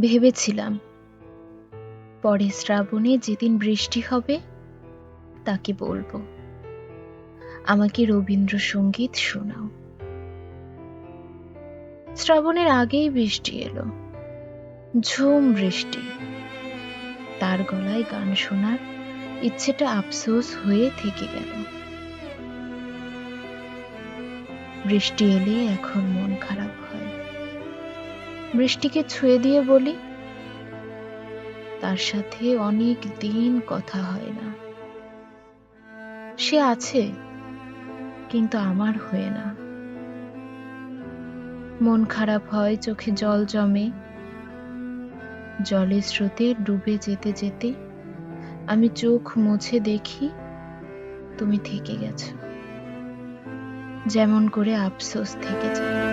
ভেবেছিলাম। পরে শ্রাবণে যেদিন বৃষ্টি হবে, তাকে বলব। আমাকে রবীন্দ্রসঙ্গীত শোনাও। শ্রাবণের আগেই বৃষ্টি এলো। ঝুম বৃষ্টি। তার গলায় গান শোনার ইচ্ছেটা আফসোস হয়ে থেকে গেল। বৃষ্টি এলে এখন মন খারাপ বৃষ্টিকে ছুঁয়ে দিয়ে বলি, তার সাথে অনেক দিন কথা হয় না। সে আছে, কিন্তু আমার হয়ে না। মন খারাপ হয়, চোখে জল জমে। জলের স্রোতে ডুবে যেতে যেতে আমি চোখ মুছে দেখি, তুমি থেকে গেছো। যেমন করে আফসোস থেকে যায়।